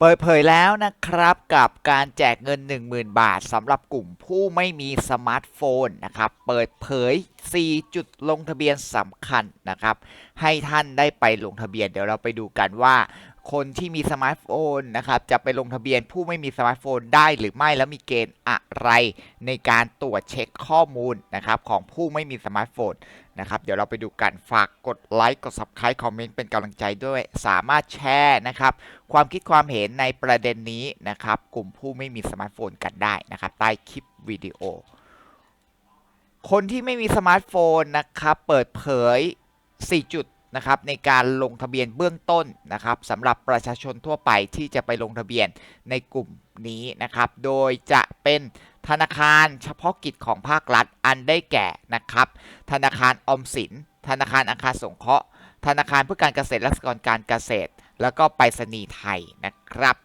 เปิดเผยแล้วนะครับกับการแจกเงิน 10,000 บาทสำหรับกลุ่มผู้ไม่มีสมาร์ทโฟนนะครับ เปิดเผย 4 จุดลงทะเบียนสำคัญนะครับ ให้ท่านได้ไปลงทะเบียนเดี๋ยวเราไปดูกันว่า คนที่มีสมาร์ทโฟนนะครับจะไปลงทะเบียนผู้ไม่มีสมาร์ทโฟนได้หรือไม่แล้วมีเกณฑ์อะไร ในการตรวจเช็คข้อมูลนะครับของผู้ไม่มีสมาร์ทโฟนนะครับเดี๋ยวเราไปดูกันฝากกดไลค์กด Subscribe คอมเมนต์เป็นกำลังใจด้วย สามารถแชร์นะครับความคิดความเห็นในประเด็นนี้นะครับกลุ่มผู้ไม่มีสมาร์ทโฟนกันได้นะครับใต้คลิปวิดีโอคนที่ไม่มีสมาร์ทโฟนนะครับเปิดเผย 4 จุด นะครับในการลงทะเบียนเบื้องต้นนะครับสำหรับประชาชนทั่วไปที่จะไปลงทะเบียนในกลุ่มนี้นะครับ โดยจะเป็นธนาคารเฉพาะกิจของภาครัฐอันได้แก่นะครับ ธนาคารออมสิน ธนาคารอาคารสงเคราะห์ ธนาคารเพื่อการเกษตรและสหกรณ์การเกษตร แล้วก็ไปรษณีย์ไทยนะครับ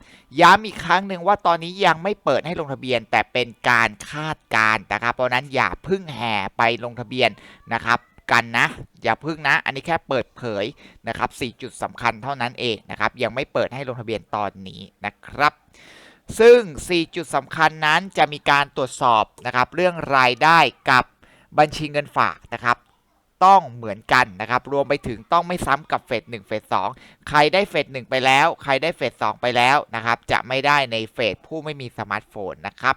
ย้ำอีกครั้งหนึ่งว่าตอนนี้ยังไม่เปิดให้ลงทะเบียนแต่เป็นการคาดการณ์นะครับ เพราะนั้นอย่าพึ่งแห่ไปลงทะเบียนนะครับ กันนะ อย่าพึ่งนะ อันนี้แค่เปิดเผยนะครับ4จุดสำคัญเท่านั้นเองนะครับ ยังไม่เปิดให้ลงทะเบียนตอนนี้นะครับ ซึ่ง 4 จุดสำคัญนั้นจะมีการตรวจสอบนะครับ เรื่องรายได้กับบัญชีเงินฝากนะครับต้องเหมือนกันนะครับ รวมไปถึงต้องไม่ซ้ำกับเฟส1เฟส2ใครได้เฟส1ไปแล้ว ใครได้เฟส2ไปแล้วนะครับ จะไม่ได้ในเฟสผู้ไม่มีสมาร์ทโฟนนะครับ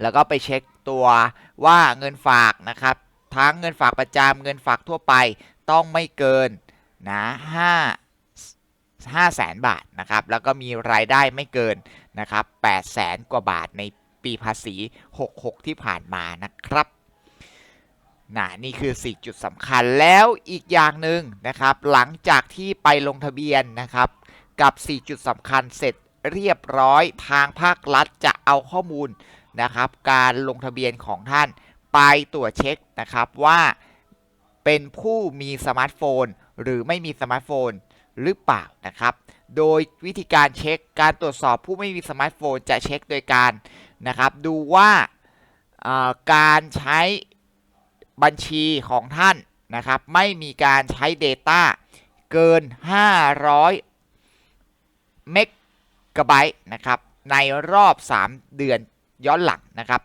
แล้วก็ไปเช็คตัวว่าเงินฝากนะครับ ทั้งเงินฝากประจำเงินฝากทั่วไปต้องไม่เกินนะ5 5แสนบาทนะครับแล้วก็มีรายได้ไม่เกินนะครับ8แสนกว่าบาทในปีภาษี 66 ที่ผ่านมานะครับนะนี่คือ 4 จุดสำคัญแล้วอีกอย่างหนึ่งนะครับ หลังจากที่ไปลงทะเบียนนะครับ กับ 4 จุดสำคัญเสร็จเรียบร้อยทางภาครัฐจะเอาข้อมูลนะครับ การลงทะเบียนของท่าน ไปตรวจเช็คนะครับว่าเป็นผู้มีสมาร์ทโฟน หรือไม่มีสมาร์ทโฟนหรือเปล่านะครับ โดยวิธีการเช็คการตรวจสอบผู้ไม่มีสมาร์ทโฟนจะเช็คโดยการนะครับดูว่าการใช้บัญชีของท่านนะครับไม่มีการใช้ Data เกิน 500 เมกะไบต์นะครับในรอบ 3 เดือน ย้อนหลังนะครับ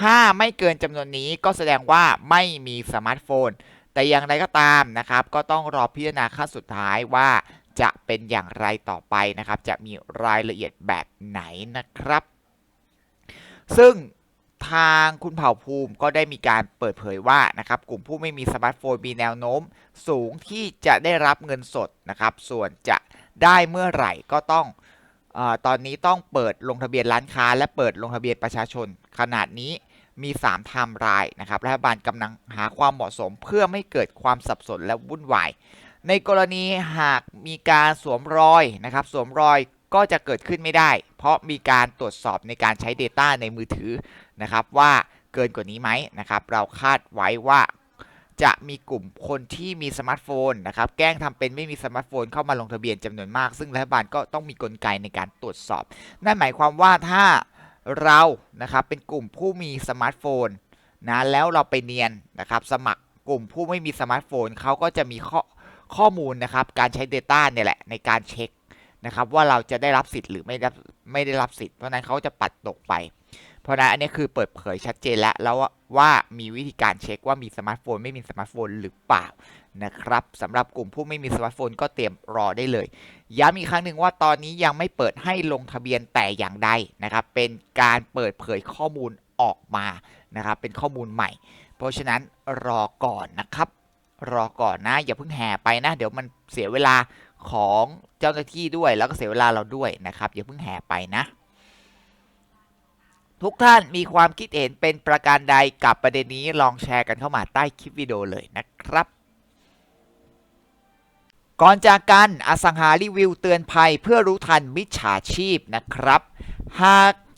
ถ้าไม่เกินจำนวนนี้ก็แสดงว่าไม่มีสมาร์ทโฟน แต่อย่างไรก็ตามนะครับ ก็ต้องรอพิจารณาขั้นสุดท้ายว่าจะเป็นอย่างไรต่อไปนะครับ จะมีรายละเอียดแบบไหนนะครับ ซึ่งทางคุณเผ่าภูมิก็ได้มีการเปิดเผยว่านะครับกลุ่มผู้ไม่มีสมาร์ทโฟนมีแนวโน้ม สูงที่จะได้รับเงินสดนะครับ ส่วนจะได้เมื่อไหร่ก็ต้อง ตอนนี้ต้องเปิดลงทะเบียนร้านค้า และเปิดลงทะเบียนประชาชน ขนาดนี้มี3ไทม์ไลน์นะครับรัฐบาลกำลังหาความเหมาะสมเพื่อไม่เกิดความสับสนและวุ่นวาย ในกรณีหากมีการสวมรอยนะครับสวมรอยก็จะเกิดขึ้นไม่ได้ เพราะมีการตรวจสอบในการใช้ Data ในมือถือนะครับว่าเกินกว่านี้ไหมนะครับเราคาดไว้ว่า จะมีกลุ่มคนที่มีสมาร์ทโฟนนะครับแกล้งทำเป็นไม่มีสมาร์ทโฟนเข้ามาลงทะเบียนจำนวนมาก ซึ่งรัฐบาลก็ต้องมีกลไกในการตรวจสอบ นั่นหมายความว่าถ้าเรานะครับเป็นกลุ่มผู้มีสมาร์ทโฟนนะแล้วเราไปเนียนนะครับสมัครกลุ่มผู้ไม่มีสมาร์ทโฟนเขาก็จะมีข้อข้อมูลนะครับการใช้ Data เนี่ยแหละในการเช็คนะครับว่าเราจะได้รับสิทธิ์หรือไม่ได้ไม่ได้รับสิทธิ์เพราะนั้นเขาจะปัดตกไป เพราะนั้นอันนี้คือเปิดเผยชัดเจนแล้วแล้วว่ามีวิธีการเช็คว่ามีสมาร์ทโฟนไม่มีสมาร์ทโฟนหรือเปล่านะครับสำหรับกลุ่มผู้ไม่มีสมาร์ทโฟนก็เตรียมรอได้เลย ย้ำอีกครั้งหนึ่งว่าตอนนี้ยังไม่เปิดให้ลงทะเบียนแต่อย่างใดนะครับ เป็นการเปิดเผยข้อมูลออกมานะครับ เป็นข้อมูลใหม่ เพราะฉะนั้นรอก่อนนะครับ รอก่อนนะ อย่าเพิ่งแห่ไปนะ เดี๋ยวมันเสียเวลาของเจ้าหน้าที่ด้วย แล้วก็เสียเวลาเราด้วยนะครับ อย่าเพิ่งแห่ไปนะ ทุกท่านมีความคิดเห็นเป็นประการใดกับประเด็นนี้ลองแชร์กันเข้ามาใต้คลิปวิดีโอเลยนะครับ ก่อนจากกันอสังหารีวิวเตือนภัยเพื่อรู้ทันมิจฉาชีพนะครับ หาก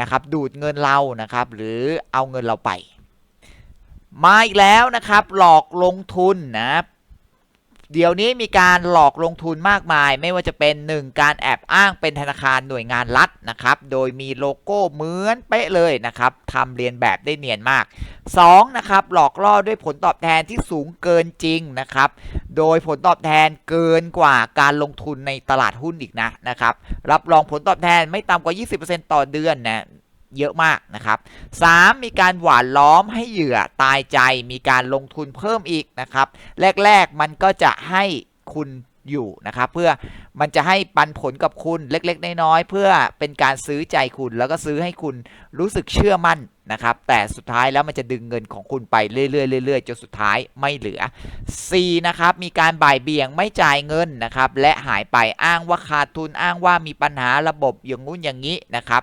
นะครับดูดเงินเรานะครับหรือเอาเงินเราไป มาอีกแล้วนะครับหลอกลงทุนนะเดี๋ยวนี้มีการหลอกลงทุนมากมาย ไม่ว่าจะเป็น 1 การแอบอ้างเป็นธนาคารหน่วยงานรัฐนะครับโดยมีโลโก้เหมือนเป๊ะเลยนะครับทำเรียนแบบได้เนียนมาก 2. นะครับหลอกล่อด้วยผลตอบแทนที่สูงเกินจริงนะครับ โดยผลตอบแทนเกินกว่าการลงทุนในตลาดหุ้นอีกนะนะครับ รับรองผลตอบแทนไม่ต่ำกว่า 20%ต่อเดือนนะเยอะมากนะครับ 3. มีการหวานล้อมให้เหยื่อตายใจ มีการลงทุนเพิ่มอีกนะครับ แรก ๆ มันก็จะให้คุณอยู่นะครับเพื่อมันจะให้ปันผลกับคุณเล็ก ๆ น้อยๆเพื่อเป็นการซื้อใจคุณแล้วก็ซื้อให้คุณรู้สึกเชื่อมั่น นะครับ แต่สุดท้ายแล้วมันจะดึงเงินของคุณไปเรื่อยๆเรื่อยๆจนสุดท้ายไม่เหลือ c นะครับ มีการบ่ายเบี่ยงไม่จ่ายเงินนะครับ และหายไปอ้างว่าขาดทุนอ้างว่ามีปัญหาระบบอย่างงู้นอย่างนี้นะครับ